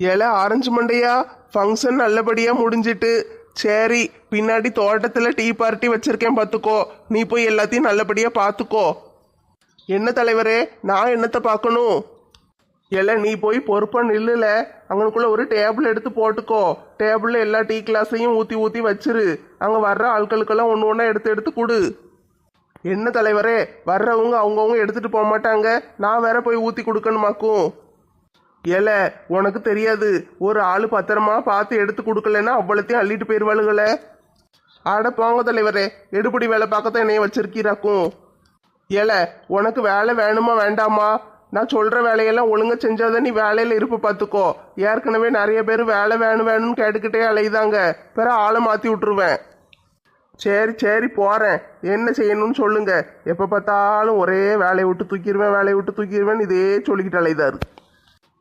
ஏல ஆரஞ்சு மண்டையா? ஃபங்க்ஷன் நல்லபடியா முடிஞ்சிட்டு. சரி பின்னாடி தோட்டத்துல டீ பார்ட்டி வச்சிருக்கேன் பார்த்துக்கோ நீ போய் எல்லாத்தையும் நல்லபடியா பார்த்துக்கோ என்ன தலைவரே நான் என்னத்தை பார்க்கணும் எலை நீ போய் பொறுப்பா நில்லுல. அங்கனுக்குள்ள ஒரு டேபிள் எடுத்து போட்டுக்கோ. டேபிள்ல எல்லா டீ கிளாஸையும் ஊற்றி ஊற்றி வச்சிரு. அங்கே வர்ற ஆட்களுக்கெல்லாம் ஒன்று ஒன்றா எடுத்து எடுத்து கொடு. என்ன தலைவரே வர்றவங்க அவங்கவுங்க எடுத்துட்டு போக மாட்டாங்க நான் வேற போய் ஊற்றி கொடுக்கணுமாக்கும். ஏல உனக்கு தெரியாது. ஒரு ஆள் பத்திரமா பார்த்து எடுத்து கொடுக்கலன்னா அவ்வளோத்தையும் அள்ளிட்டு போயிருவாளுகளே ஆட போங்க தலைவரே எடுபடி வேலை பார்க்கத்தான் என்னைய வச்சிருக்கிறாக்கும் ஏல உனக்கு வேலை வேணுமா வேண்டாமா? நான் சொல்கிற வேலையெல்லாம் ஒழுங்கா செஞ்சாதான் நீ வேலையில் இருப்ப பார்த்துக்கோ ஏற்கனவே நிறைய பேர் வேலை வேணும் வேணும்னு கேட்டுக்கிட்டே அலையுதாங்க. பிற ஆளை மாற்றி விட்டுருவேன். சரி சரி போகிறேன் என்ன செய்யணும்னு சொல்லுங்கள் எப்போ பார்த்தாலும் ஒரே வேலையை விட்டு தூக்கிடுவேன் வேலையை விட்டு தூக்கிடுவேன் இதே சொல்லிக்கிட்டு அலைதாரு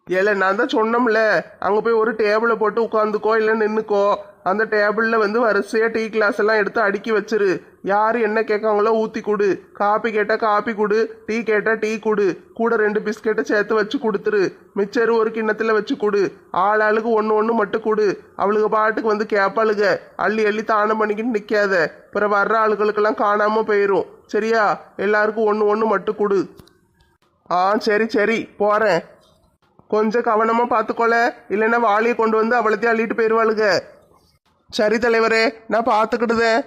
ஏல நான் தான் சொன்னோம்ல அங்கே போய் ஒரு டேபிளை போட்டு உட்காந்துக்கோ இல்லை நின்றுக்கோ அந்த டேபிளில் வந்து வரிசையாக டீ கிளாஸ் எல்லாம் எடுத்து அடுக்கி வச்சிரு. யார் என்ன கேட்காங்களோ ஊற்றி கொடு. காப்பி கேட்டால் காப்பி கொடு டீ கேட்டால் டீ கொடு. கூட ரெண்டு பிஸ்கெட்டை சேர்த்து வச்சு கொடுத்துரு. மிச்சரு ஒரு கிண்ணத்தில் வச்சு கொடு. ஆள் ஆளுக்கு ஒன்று ஒன்று மட்டும் கொடு. அவளுக்கு பாட்டுக்கு வந்து கேப்பாளுக. அள்ளி அள்ளி தானம் பண்ணிக்கிட்டு நிற்காத பிற வர்ற ஆளுகளுக்கெல்லாம் காணாமல் போயிடும் சரியா? எல்லாருக்கும் ஒன்று ஒன்று மட்டும் கொடு. ஆ சரி சரி. போகிறேன் கொஞ்சம் கவனமா பார்த்துக்கோல இல்லைன்னா வாளியை கொண்டு வந்து அவளத்தையும் அள்ளிட்டு போயிடுவாளுங்க சரி தலைவரே நான் பார்த்துக்கிட்டுதேன்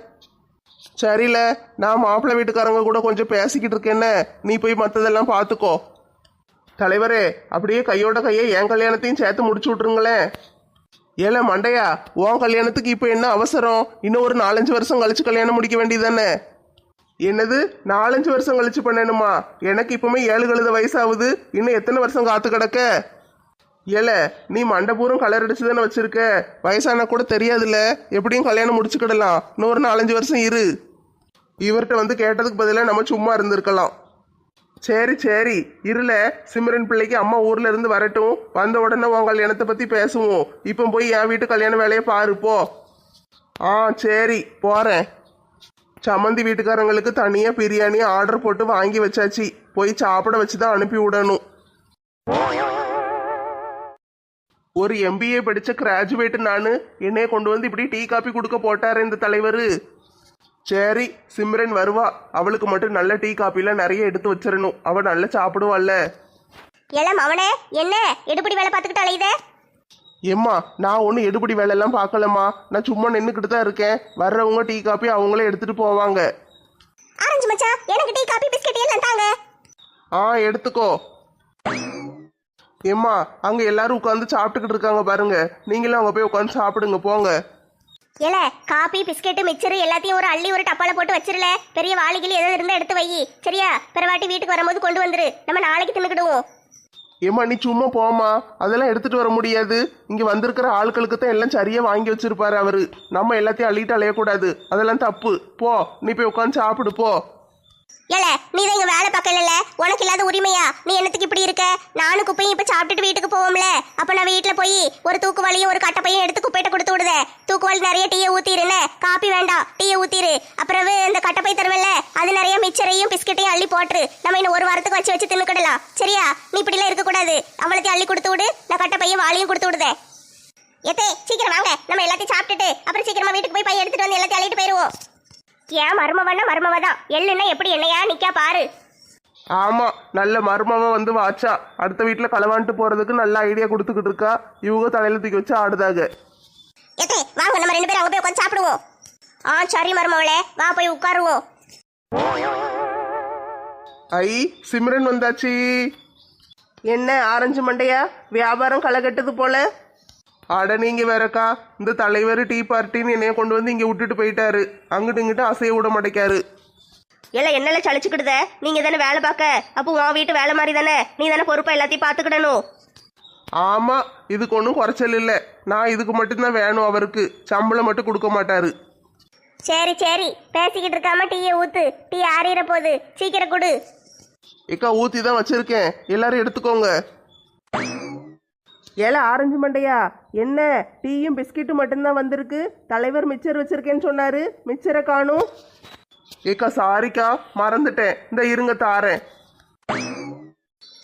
சரியில்ல நான் மாப்பிள்ளை வீட்டுக்காரங்க கூட கொஞ்சம் பேசிக்கிட்டு இருக்கேன்னு. நீ போய் மற்றதெல்லாம் பார்த்துக்கோ தலைவரே அப்படியே கையோட கையை என் கல்யாணத்தையும் சேர்த்து முடிச்சு விட்ருங்களேன் ஏல மண்டையா உன் கல்யாணத்துக்கு இப்போ என்ன அவசரம்? இன்னும் ஒரு நாலஞ்சு வருஷம் கழிச்சு கல்யாணம் முடிக்க வேண்டியதானே என்னது? நாலஞ்சு வருஷம் கழிச்சு பண்ணணுமா எனக்கு இப்பவுமே ஏழு கழுத வயசாகுது இன்னும் எத்தனை வருஷம் காத்து கிடக்க? ஏல நீ மண்டபூரம் கலர் அடிச்சு தானே வச்சிருக்க? வயசானா கூட தெரியாதுல்ல எப்படியும் கல்யாணம் முடிச்சுக்கிடலாம். இன்னொரு நாலஞ்சு வருஷம் இரு. இவர்கிட்ட வந்து கேட்டதுக்கு பதிலாக நம்ம சும்மா இருந்திருக்கலாம். சரி சரி. இருல சிம்ரன் பிள்ளைக்கு அம்மா ஊர்ல இருந்து வரட்டும். வந்த உடனே உன் கல்யாணத்தை பத்தி பேசுவோம். இப்போ போய் என் வீட்டு கல்யாண வேலையை பாருப்போ ஆ சரி. போறேன். சம்மந்தி வீட்டுக்காரங்களுக்கு தனியாக பிரியாணி ஆர்டர் போட்டு வாங்கி வச்சாச்சு. போய் சாப்பிட வச்சு தான் அனுப்பி விடணும். ஒரு எம்பிஏ படித்த கிராஜுவேட் நான் என்னைய கொண்டு வந்து இப்படி டீ காப்பி கொடுக்க போட்டார் இந்த தலைவர். சரி சிம்ரன் வருவா. அவளுக்கு மட்டும் நல்ல டீ காப்பிலாம் நிறைய எடுத்து வச்சிடணும். அவள் நல்லா சாப்பிடுவாள்ல. ஏலம் அவனே என்ன? எடுப்படி வேலை பார்த்துக்கிட்டு அலையுதே ஏம்மா நான் ஒன்றும் எடுபடி வேலையெல்லாம் பார்க்கலம்மா. நான் சும்மா நின்றுக்கிட்டு தான் இருக்கேன். வர்றவங்க டீ காப்பி அவங்களே எடுத்துட்டு போவாங்க. ஆரஞ்சு மச்சான் எனக்கு டீ காபி பிஸ்கட் எல்லாம் தாங்க. ஆ எடுத்துக்கோ. ஏம்மா அங்க எல்லாரும் உட்காந்து சாப்பிட்டுக்கிட்டு இருக்காங்க பாருங்க. நீங்களும் அங்க போய் உட்காந்து சாப்பிடுங்க போங்க. ஏல காபி பிஸ்கெட்டு மிக்சர் எல்லாத்தையும் ஒரு அள்ளி ஒரு டப்பால போட்டு வச்சிரல. பெரிய வாளிகள் ஏதாவது இருந்தா எடுத்து வை சரியா? பிறவாட்டி வீட்டுக்கு வரும்போது கொண்டு வந்துரு. நம்ம நாளைக்கு தின்னுக்கிடுவோம். ஏம்மா நீ சும்மா போம்மா. அதெல்லாம் எடுத்துட்டு வர முடியாது. இங்க வந்திருக்கிற ஆட்களுக்கு தான் எல்லாம் சரியா வாங்கி வச்சிருப்பாரு அவரு. நம்ம எல்லாத்தையும் அள்ளிட்டு அலையக்கூடாது. அதெல்லாம் தப்பு. போ நீ போய் உட்காந்து சாப்பிடு போ. ஏல நீ தான் இங்க வேலை பார்க்கல உனக்கு இல்லாத உரிமையா? நீ என்னத்துக்கு இப்படி இருக்க? நானும் குப்பையும் இப்ப சாப்பிட்டுட்டு வீட்டுக்கு போவோம்ல. அப்ப நான் வீட்டுல போய் ஒரு தூக்குவாளியும் ஒரு கட்டப்பையும் எடுத்து குப்பையிட்ட கொடுத்து தூக்கு தூக்குவாளி நிறைய டீயை ஊத்திருன்னு. காப்பி வேண்டாம் டீயை ஊத்திரு. அப்புறம் இந்த கட்டப்பை தருவல்ல அது நிறைய மிச்சரையும் பிஸ்கட்டையும் அள்ளி போட்டுரு. நம்ம இன்னும் ஒரு வாரத்துக்கு வச்சு வச்சு தின்னுக்கிடலாம். சரியா? நீ இப்படிலாம் இருக்க கூடாது. அவளத்தையும் அள்ளி கொடுத்து விடு. நான் கட்டப்பையும் வாளியும் கொடுத்து விடுதே. எத்தே சீக்கிரம் வாங்க. நம்ம எல்லாத்தையும் சாப்பிட்டுட்டு அப்புறம் சீக்கிரமா வீட்டுக்கு போய் பையன் எடுத்துட்டு வந்து எல்லாத்தையும் அள்ளிட்டு போயிருவோம். ஏன் மருமவன்னா மருமவ தான் எள்ளுன்னா எப்படி என்னையா நிக்கா பாரு. ஆமா நல்ல மருமவ வந்து வாச்சா. அடுத்த வீட்டுல களவான்ட்டு போறதுக்கு நல்ல ஐடியா கொடுத்துக்கிட்டு இருக்கா. இவங்க தலையில தூக்கி வச்சு ஆடுதாங்க. எத்தே வாங்க நம்ம ரெண்டு பேரும் அங்க போய் உட்காந்து சாப்பிடுவோம். ஆ சரி மருமவளே வா போய் உட்காருவோம். ஐ சிம்ரன் வந்தாச்சு. என்ன ஆரஞ்சு மண்டையா? வியாபாரம் களைகட்டுது போல. அட நீங்க வேறக்கா. இந்த தலைவர் டீ பார்ட்டின்னு என்னைய கொண்டு வந்து இங்க விட்டுட்டு போயிட்டாரு. அங்கிட்டு இங்கிட்டு அசைய விட மாட்டேக்காரு. எல்லாம் என்னெல்லாம் சளிச்சுக்கிடுத நீங்க தானே வேலை பார்க்க? அப்போ உன் வீட்டு வேலை மாதிரி தானே? நீ தானே பொறுப்பா எல்லாத்தையும் பார்த்துக்கிடணும். ஆமா இதுக்கு ஒன்றும் குறைச்சல் இல்லை. நான் இதுக்கு மட்டும்தான் வேணும் அவருக்கு. சம்பளம் மட்டும் கொடுக்க மாட்டாரு. சரி சரி. பேசிக்கிட்டு இருக்காம டீயை ஊத்து. டீ ஆறிற போகுது சீக்கிரம் கொடு. ஏக்கா ஊத்தி தான் வச்சிருக்கேன். எல்லாரும் எடுத்துக்கோங்க. ஏல ஆரஞ்சு மண்டையா? என்ன? டீயும் பிஸ்கெட்டும் மட்டும்தான் வந்திருக்கு. தலைவர் மிச்சர் வச்சிருக்கேன்னு சொன்னாரு. மிச்சரை காணும். ஏக்கா சாரிக்கா மறந்துட்டேன். இந்த இருங்க தாரேன்.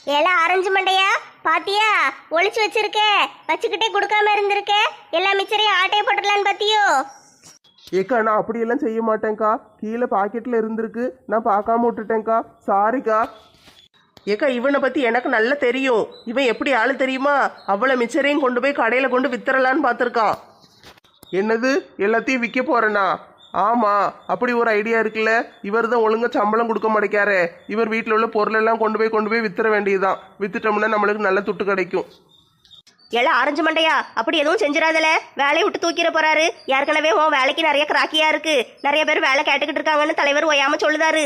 ஏல ஆரஞ்சு மண்டையா? பாத்தியா? ஒளிச்சு வச்சிருக்க. வச்சுக்கிட்டே கொடுக்காம இருந்திருக்க. எல்லா மிச்சரையும் ஆட்டைய போட்டுடலான்னு பாத்தியோ? ஏக்கா நான் அப்படியெல்லாம் செய்ய மாட்டேன்க்கா. கீழே பாக்கெட்டில் இருந்திருக்கு. நான் பார்க்காம விட்டுட்டேன்க்கா. சாரிக்கா ஏக்கா இவனை பற்றி எனக்கு நல்லா தெரியும். இவன் எப்படி ஆளு தெரியுமா? அவ்வளோ மிச்சரையும் கொண்டு போய் கடையில் கொண்டு வித்துறலான்னு பார்த்துருக்கான். என்னது? எல்லாத்தையும் விற்க போறேனா? ஆமாம் அப்படி ஒரு ஐடியா இருக்குல்ல. இவர் தான் ஒழுங்காக சம்பளம் கொடுக்க மாட்டேக்காரே இவர் வீட்டில் உள்ள பொருளெல்லாம் கொண்டு போய் கொண்டு போய் வித்துற வேண்டியதுதான். வித்துட்டோம்னா நம்மளுக்கு நல்ல துட்டு கிடைக்கும். எல்லாம் ஆரஞ்சு மண்டையா? அப்படி எதுவும் செஞ்சிடாதல. வேலையை விட்டு தூக்கிட போறாரு. ஏற்கனவே உன் வேலைக்கு நிறைய கிராக்கியா இருக்கு. நிறைய பேர் வேலை கேட்டுக்கிட்டு இருக்காங்கன்னு தலைவர் ஓயாம சொல்லுதாரு.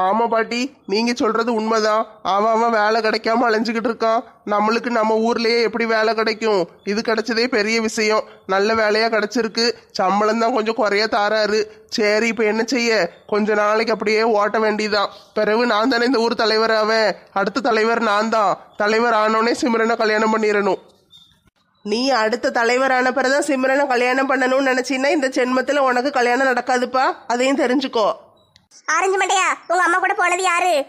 ஆமாம் பாட்டி நீங்கள் சொல்கிறது உண்மைதான். அவன் அவன் வேலை கிடைக்காம அலைஞ்சிக்கிட்டு இருக்கான். நம்மளுக்கு நம்ம ஊர்லேயே எப்படி வேலை கிடைக்கும்? இது கிடைச்சதே பெரிய விஷயம். நல்ல வேலையாக கிடச்சிருக்கு. சம்பளம் தான் கொஞ்சம் குறைய தாராரு. சரி இப்போ என்ன செய்ய? கொஞ்ச நாளைக்கு அப்படியே ஓட்ட வேண்டியதான் பிறகு நான் தானே இந்த ஊர் தலைவர் அவன் அடுத்த தலைவர் நான் தான். தலைவர் ஆனோடனே சிம்ரனை கல்யாணம் பண்ணிடணும் நீ அடுத்த தலைவர் பிறகுதான் சிம்ரனை கல்யாணம் பண்ணணும்னு நினச்சின்னா இந்த ஜென்மத்தில் உனக்கு கல்யாணம் நடக்காதுப்பா. அதையும் தெரிஞ்சுக்கோ. ஆரஞ்சு மண்டையா? உங்க அம்மா கூட போனது யாரு?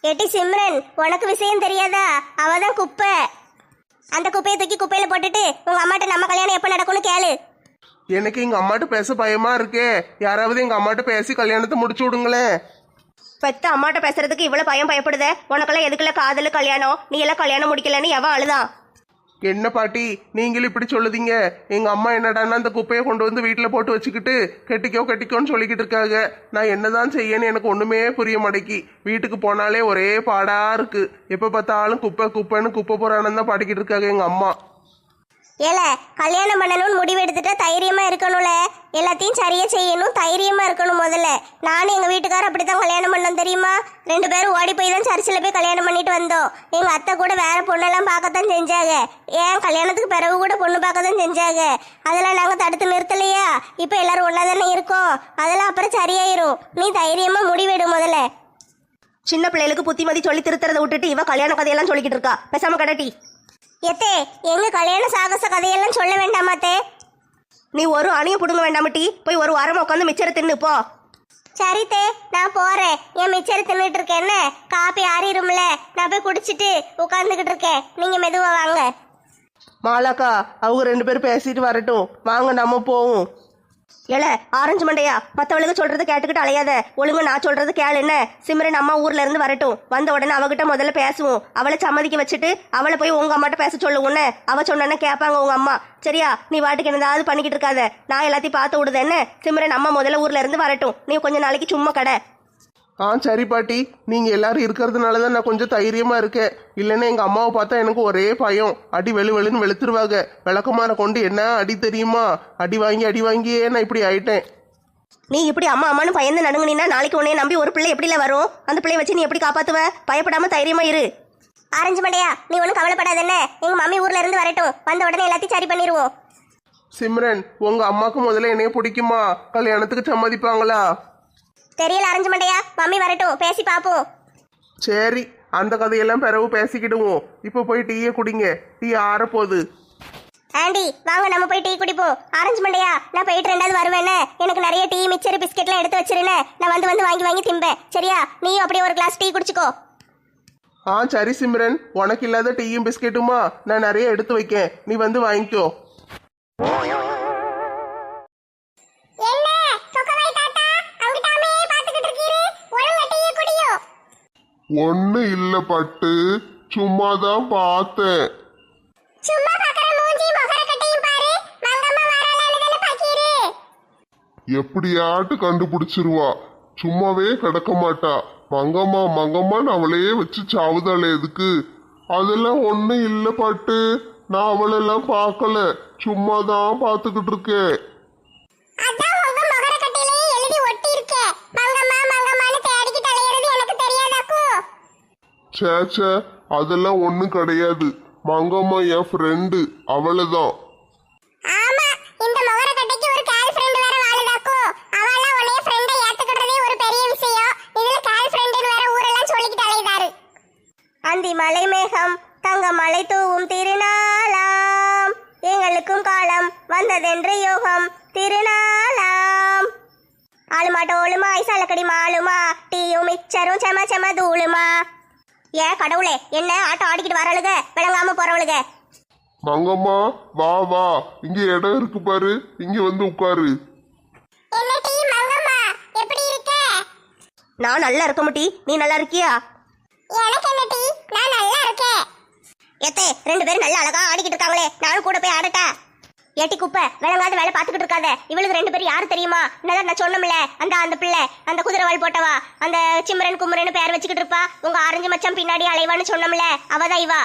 எட்டி சிம்ரன் உனக்கு விஷயம் தெரியாதா? அவதான் குப்பை. அந்த குப்பையை தூக்கி குப்பையில போட்டுட்டு உங்க அம்மாட்ட நம்ம கல்யாணம் எப்ப நடக்கும்னு கேளு. எனக்கு எங்க அம்மாட்ட பேச பயமா இருக்கே. யாராவது எங்க அம்மாட்ட பேசி கல்யாணத்தை முடிச்சு விடுங்களேன். பெத்த அம்மாட்ட பேசுறதுக்கு இவ்வளவு பயம் பயப்படுத? உனக்கெல்லாம் எதுக்குள்ள காதல் கல்யாணம்? நீ எல்லாம் கல்யாணம் முடிக்கலன்னு எவன் அழுதான் என்ன பாட்டி நீங்களும் இப்படி சொல்லுதீங்க? எங்க அம்மா என்னடான்னா அந்த குப்பையை கொண்டு வந்து வீட்டில் போட்டு வச்சுக்கிட்டு கெட்டிக்கோ கெட்டிக்கோன்னு சொல்லிக்கிட்டு இருக்காங்க. நான் என்னதான் செய்யன்னு எனக்கு ஒண்ணுமே புரிய மாட்டேக்கி வீட்டுக்கு போனாலே ஒரே பாடா இருக்கு. எப்ப பார்த்தாலும் குப்பை குப்பைன்னு குப்பை புராணம் தான் பாடிக்கிட்டு இருக்காங்க எங்க அம்மா. ஏல கல்யாணம் பண்ணணும்னு முடிவு எடுத்துட்டா தைரியமா இருக்கணும்ல? எல்லாத்தையும் சரியா செய்யணும் தைரியமா இருக்கணும் முதல்ல. நானும் எங்க வீட்டுக்காரர் அப்படித்தான் கல்யாணம் பண்ணோம் தெரியுமா? ரெண்டு பேரும் ஓடி போய் தான் சர்ச்சில் போய் கல்யாணம் பண்ணிட்டு வந்தோம். எங்க அத்தை கூட வேற பொண்ணெல்லாம் பார்க்கத்தான் செஞ்சாங்க. ஏன் கல்யாணத்துக்கு பிறகு கூட பொண்ணு பார்க்க தான் செஞ்சாங்க. அதெல்லாம் நாங்கள் தடுத்து நிறுத்தலையா? இப்போ எல்லாரும் ஒன்றா தானே இருக்கோம். அதெல்லாம் அப்புறம் சரியாயிரும். நீ தைரியமா முடிவெடு முதல்ல. சின்ன பிள்ளைகளுக்கு புத்திமதி சொல்லி திருத்துறதை விட்டுட்டு இவ கல்யாண கதையெல்லாம் சொல்லிக்கிட்டு இருக்கா. பேசாம கடட்டி எத்தே எங்க கல்யாண சாகச கதையெல்லாம் சொல்ல வேண்டாமாத்தே நீ ஒரு அணியும் புடுங்க வேண்டாமட்டி போய் ஒரு வாரம் உட்காந்து மிச்சரை தின்னு போ. சரித்தே நான் போறேன். என் மிச்சர் தின்னுட்டு இருக்கேன் என்ன? காப்பி ஆறிடும்ல. நான் போய் குடிச்சிட்டு உட்காந்துக்கிட்டு இருக்கேன். நீங்க மெதுவா வாங்க. மாலாக்கா அவங்க ரெண்டு பேரும் பேசிட்டு வரட்டும். வாங்க நம்ம போவோம். ஏல ஆரஞ்சு மண்டையா? மத்தவளுக்கு சொல்றது கேட்டுக்கிட்டு அலையாத. ஒழுங்கு நான் சொல்றது கேளு என்ன? சிம்ரன் அம்மா ஊர்ல இருந்து வரட்டும். வந்த உடனே அவகிட்ட முதல்ல பேசுவோம். அவளை சம்மதிக்க வச்சுட்டு அவளை போய் உங்க அம்மாட்ட பேச சொல்லுவோன்னு அவ சொன்னா கேட்பாங்க உங்க அம்மா. சரியா? நீ வாட்டுக்கு என்னதாவது பண்ணிக்கிட்டு இருக்காத. நான் எல்லாத்தையும் பார்த்து விடுது என்ன? சிம்ரன் அம்மா முதல்ல ஊர்ல இருந்து வரட்டும். நீ கொஞ்ச நாளைக்கு சும்மா கடை. ஆ சரி பாட்டி. நீங்க எல்லாரும் இருக்கிறதுனால தான் நான் கொஞ்சம் தைரியமா இருக்கேன். இல்லைன்னா எங்க அம்மாவை பார்த்தா எனக்கு ஒரே பயம். அடி வெளு வெளுன்னு வெளுத்துருவாங்க. விளக்கமாற கொண்டு என்ன அடி தெரியுமா? அடி வாங்கி அடி வாங்கியே நான் இப்படி ஆயிட்டேன். நீ இப்படி அம்மா அம்மான்னு பயந்து நடுங்குனீன்னா நாளைக்கு உன்னைய நம்பி ஒரு பிள்ளை எப்படில வரும்? அந்த பிள்ளைய வச்சு நீ எப்படி காப்பாத்துவ? பயப்படாம தைரியமா இரு. ஆரஞ்சு மண்டையா நீ ஒன்றும் கவலைப்படாத என்ன எங்க மம்மி ஊர்ல இருந்து வரட்டும். வந்த உடனே எல்லாத்தையும் சரி பண்ணிடுவோம் சிம்ரன் உங்க அம்மாக்கு முதல்ல என்னைய பிடிக்குமா? கல்யாணத்துக்கு சம்மதிப்பாங்களா? தெரியல ஆரஞ்சு மண்டையா மம்மி வரட்டும் பேசி பார்ப்போம் சரி அந்த கதையெல்லாம் பிறகு பேசிக்கிடுவோம். இப்போ போய் டீயை குடிங்க. டீ ஆறப்போகுது. ஆண்டி வாங்க நம்ம போய் டீ குடிப்போம். ஆரஞ்சு மண்டையா நான் போயிட்டு ரெண்டாவது வருவேனே எனக்கு நிறைய டீ மிக்சர் பிஸ்கெட்லாம் எடுத்து வச்சிருனே நான் வந்து வந்து வாங்கி வாங்கி திம்பேன். சரியா? நீயும் அப்படியே ஒரு கிளாஸ் டீ குடிச்சுக்கோ. ஆ சரி சிம்ரன். உனக்கு இல்லாத டீயும் பிஸ்கெட்டுமா? நான் நிறைய எடுத்து வைக்கேன். நீ வந்து வாங்கிக்கோ. ஒண்ணு இல்ல பட்டு. சும்மா தான் பார்த்தேன். சும்மா பாக்குற மூஞ்சி முகர கட்டையும் பாரு. மங்கம்மா வரலான்னு தானே பாக்கீரு எப்படியாட்டு கண்டுபிடிச்சிருவா. சும்மாவே கிடக்க மாட்டா. மங்கம்மா மங்கம்மான்னு அவளையே வச்சு சாவுதாளே எதுக்கு? அதெல்லாம் ஒண்ணு இல்ல பட்டு. நான் அவளெல்லாம் பார்க்கல சும்மா தான் பார்த்துக்கிட்டு இருக்கேன் அதான் உங்க முகர கட்டையிலேயே எழுதி ஒட்டி இருக்கே மங்கம்மா மங்கம்மான்னு தேடிக்கிட்டு அலையிறது எனக்கு தெரியாதாக்கு சே சே அதெல்லாம் ஒண்ணும் கிடையாது. மங்கம்மா என் ஃப்ரெண்டு அவளைதான். ஆமா இந்த முகர கட்டைக்கு ஒரு கேர்ள் ஃப்ரெண்ட் வேற வாழுதாக்கு அவளா உன்னைய ஃப்ரெண்டை ஏத்துக்கிட்டதே ஒரு பெரிய விஷயம். இதுல கேர்ள் ஃப்ரெண்டுன்னு வேற ஊரெல்லாம் சொல்லிக்கிட்டு அலையுதாரு அந்தி மலை மேகம் தங்க மலை தூவும் திருநாளாம். எங்களுக்கும் காலம் வந்ததென்று யோகம் திருநாளாம். ஆளுமா டோலுமா ஐசாலக்கடி மாலுமா டீயும் மிச்சரும் செம செம தூளுமா. ஏன் கடவுளே என்ன ஆட்டம் ஆடிக்கிட்டு வரலுக விளங்காம போறவளுக மங்கம்மா வா வா. இங்க இடம் இருக்கு பாரு. இங்க வந்து உட்காரு. என்ன டீ மங்கம்மா? எப்படி இருக்க? நான் நல்லா இருக்க மாட்டி. நீ நல்லா இருக்கியா? எனக்கு என்ன டீ? நான் நல்லா இருக்கேன். எத்தே ரெண்டு பேரும் நல்லா அழகா ஆடிக்கிட்டு இருக்காங்களே. நானும் கூட போய் ஆடட்டா? ஏட்டி குப்பை விளங்காத வேலை பார்த்துக்கிட்டு இருக்காத. இவளுக்கு ரெண்டு பேரும் யாரு தெரியுமா? என்னதான் நான் சொன்னோம்ல அந்த அந்த பிள்ளை அந்த குதிரைவால் போட்டவா? அந்த சிம்ரன் குமரன் பேர் வச்சுக்கிட்டு இருப்பா? உங்க ஆரஞ்சு மச்சம் பின்னாடி அலைவான்னு சொன்னோம்ல அவதான் இவா.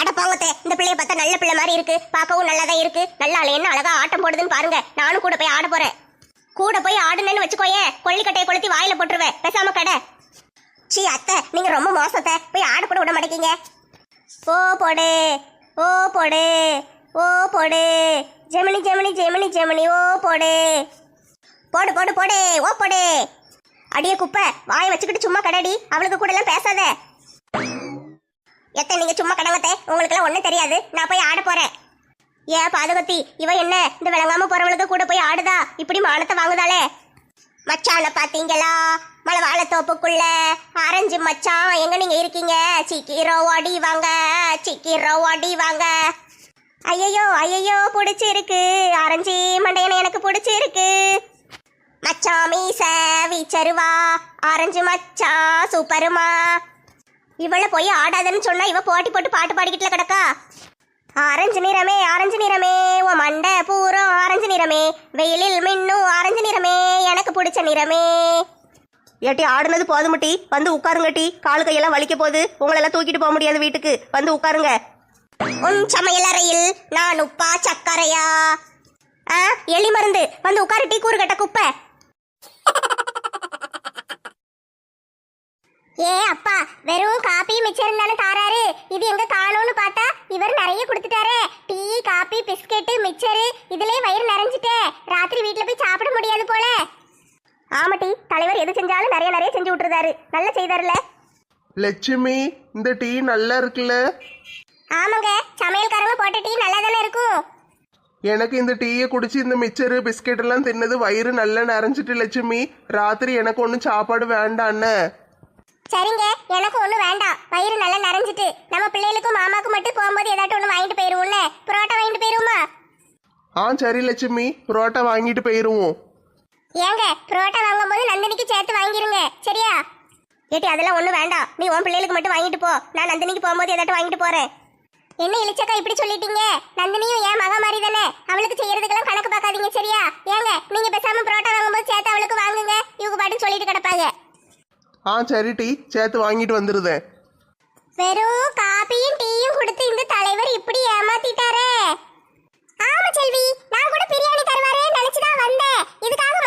அட போங்கத்தே இந்த பிள்ளைய பார்த்தா நல்ல பிள்ளை மாதிரி இருக்கு. பார்க்கவும் நல்லா தான் இருக்கு. நல்லா என்ன அழகா ஆட்டம் போடுதுன்னு பாருங்க. நானும் கூட போய் ஆட போறேன். கூட போய் ஆடுனேன்னு வச்சுக்கோயே கொல்லிக்கட்டையை கொளுத்தி வாயில போட்டுருவேன். பேசாம கடை. சீ அத்தை நீங்க ரொம்ப மோசத்தை. போய் ஆட கூட விட மாட்டேங்க ஓ போடு. ஓ போடு. ஓ போடு. ஜெமினி ஜெமினி ஜெமினி ஜெமினி. ஓ போடு. போடு போடு போடு. ஓ போடு. அடியே குப்பை வாயை வச்சுக்கிட்டு சும்மா கடடி. அவளுக்கு கூட எல்லாம் பேசாத. எத்த நீங்க சும்மா கடங்கத்தே உங்களுக்குலாம் ஒன்றும் தெரியாது. நான் போய் ஆட போறேன். ஏன் பாதகத்தி இவ என்ன? இந்த விளங்காம போறவளுக்கு கூட போய் ஆடுதா? இப்படி மானத்தை வாங்குதாளே. மச்சான பாத்தீங்களா? மலை வாழைத்தோப்புக்குள்ள ஆரஞ்சு மச்சான். எங்க நீங்க இருக்கீங்க? சீக்கிரம் ஓடி வாங்க. சீக்கிரம் ஓடி வாங்க. ஐயையோ ஐயையோ பிடிச்சிருக்கு. ஆரஞ்சு மண்டையனை எனக்கு பிடிச்சிருக்கு. மச்சான் மீச வீச்சருவா. ஆரஞ்சு மச்சா சூப்பருமா. இவளை போய் ஆடாதன்னு சொன்னா இவ போட்டி போட்டு பாட்டு பாடிக்கிட்டுல கிடக்கா? ஆரஞ்சு நிறமே ஆரஞ்சு நிறமே உன் மண்டை பூரம் ஆரஞ்சு நிறமே வெயிலில் மின்னும் ஆரஞ்சு நிறமே எனக்கு பிடிச்ச நிறமே. ஏட்டி ஆடுனது போதுமட்டி வந்து உட்காருங்க டி. காலு கையெல்லாம் வலிக்க போகுது. உங்களெல்லாம் தூக்கிட்டு போக முடியாது வீட்டுக்கு. வந்து உட்காருங்க. உன் சமையலறையில் நான் உப்பா சக்கரையா ஆ எலி மருந்து. வந்து உட்காரு டீ கூறு கட்ட குப்பை. ஏ அப்பா வெறும் காப்பி மிச்சர் இருந்தாலும் தாராரு. இது எங்க காணோம்னு பார்த்தா இவர் நிறைய கொடுத்துட்டாரு. டீ காப்பி பிஸ்கெட்டு மிச்சரு இதுலயே வயிறு நிறைஞ்சிட்டே. ராத்திரி வீட்டுல போய் சாப்பிட முடியாது போல. ஆமாட்டி தலைவர் எது செஞ்சாலும் நிறைய நிறைய செஞ்சு விட்டுருதாரு. நல்லா செய்தாருல லட்சுமி இந்த டீ நல்லா இருக்குல்ல? ஆமாங்க சமையல்காரங்க போட்ட டீ நல்லா தானே இருக்கும்? எனக்கு இந்த டீயை குடிச்சு இந்த மிச்சரு பிஸ்கெட் எல்லாம் தின்னது வயிறு நல்லா நிறைஞ்சிட்டு லட்சுமி. ராத்திரி எனக்கு ஒன்றும் சாப்பாடு வேண்டான்னு சரிங்க எனக்கு ஒண்ணு வேண்டாம். வயிறு நல்லா நிறைஞ்சிட்டு நம்ம பிள்ளைகளுக்கும் மாமாக்கும் மட்டும் போகும்போது ஏதாட்டும் ஒண்ணு வாங்கிட்டு போயிருவோம்ல? புரோட்டா வாங்கிட்டு போயிருவோமா? ஆ சரி லட்சுமி. புரோட்டா வாங்கிட்டு போயிருவோம். ஏங்க புரோட்டா வாங்கும்போது நந்தினிக்கு சேர்த்து வாங்கிருங்க. சரியா? ஏட்டி அதெல்லாம் ஒண்ணு வேண்டாம். நீ உன் பிள்ளைகளுக்கு மட்டும் வாங்கிட்டு போ. நான் நந்தினிக்கு போகும்போது ஏதாட்டும் வாங்கிட்டு போறேன். என்ன இளிச்சக்கா இப்படி சொல்லிட்டீங்க? நந்தினியும் ஏன் மகா மாதிரி தானே? அவளுக்கு செய்யறதுக்கெல்லாம் கணக்கு பார்க்காதீங்க சரியா? ஏங்க நீங்க பேசாம புரோட்டா வாங்கும்போது சேர்த்து அவளுக்கு வாங்குங்க. இவங்க பாட்டுன்னு சொல்லிட்டு கிடப்பாங்க. ஆ சரி டீ சேர்த்து வாங்கிட்டு வந்துருதேன். வெறும் காபியும் டீயும் கொடுத்து இந்த தலைவர் இப்படி ஏமாத்திட்டாரே. ஆமா செல்வி நான் கூட பிரியாணி தருவாரே நினைச்சுதான் வந்தேன். இதுக்காக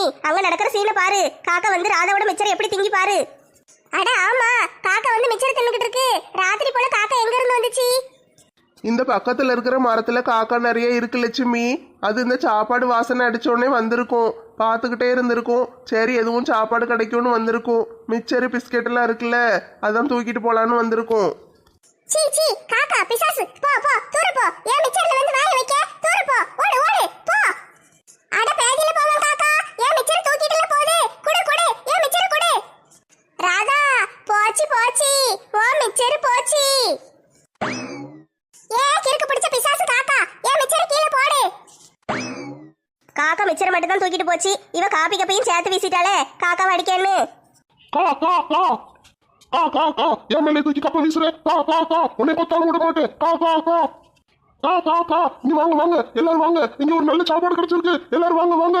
லட்சுமி அங்க நடக்கிற சீனை பாரு. காக்கா வந்து ராதாவோட மிச்சரை எப்படி திங்கி பாரு. அட ஆமா. காக்கா வந்து மிச்சரை தின்னுகிட்டு இருக்கு. ராத்திரி போல காக்கா எங்க இருந்து வந்துச்சு? இந்த பக்கத்துல இருக்கிற மரத்துல காக்கா நிறைய இருக்கு லட்சுமி. அது இந்த சாப்பாடு வாசனை அடிச்ச உடனே வந்திருக்கும். பார்த்துக்கிட்டே இருந்திருக்கும். சரி எதுவும் சாப்பாடு கிடைக்கும்னு வந்திருக்கும். மிச்சரு பிஸ்கெட் எல்லாம் இருக்குல்ல அதான் தூக்கிட்டு போலான்னு வந்திருக்கும். சீ சீ காக்கா பிசாசு. போ போ தூர போ. ஏன் மிச்சர்ல வந்து வாயை வைக்க? தூர போ. ஓடு ஓடு போ. அட ஏன் மிச்சர் தூக்கிட்டுல போகுது. குடு குடு. ஏ மிச்சர் குடு. ராதா போச்சு போச்சு. ஓ மிச்சர் போச்சு. ஏ கிறுக்கு பிடிச்ச பிசாசு காக்கா. ஏன் மிச்சர் கீழே போடு. காக்கா மிச்சரை மட்டும் தான் தூக்கிட்டு போச்சு. இவ காப்பி கப்பையும் சேர்த்து வீசிட்டாளே. காக்கா அடிக்கன்னு. கா கா கா. கா கா கா. என் மேலே தூக்கி கப்ப வீசுற. கா கா கா. உன்னை கொத்தாலும் விட மாட்டேன். கா கா கா. கா கா கா. இங்க வாங்க வாங்க. எல்லாரும் வாங்க. இங்க ஒரு நல்ல சாப்பாடு கிடைச்சிருக்கு. எல்லாரும் வாங்க வாங்க.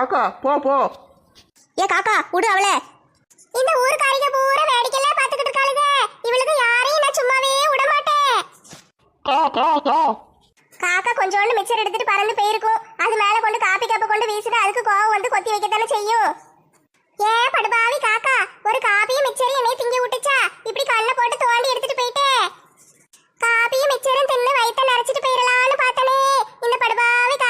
காக்கா போ போ. ஏ காக்கா விடு அவள. இந்த ஊர்க்காரிங்க பூரா வேடிக்கையில பாத்துக்கிட்டு இருக்காளுங்க. இவளுக்கு யாரையும் நான் சும்மாவே விட மாட்டேன் காக்கா கொஞ்சோண்டு மிச்சர் எடுத்துட்டு பறந்து போயிருக்கும். அது மேல கொண்டு காப்பி கப்பை கொண்டு வீசுனா அதுக்கு கோவம் வந்து கொத்தி வைக்கத்தானே செய்யும். ஏ படுபாவி காக்கா ஒரு காப்பியும் மிச்சரும் என்னை திங்கி விட்டுச்சா? இப்படி கல்ல போட்டு தோண்டி எடுத்துட்டு போயிட்டே. காப்பியும் மிச்சரும் தின்னு வயித்தை நரைச்சிட்டு போயிடலாம்னு பார்த்தனே. இந்த படுபாவி கா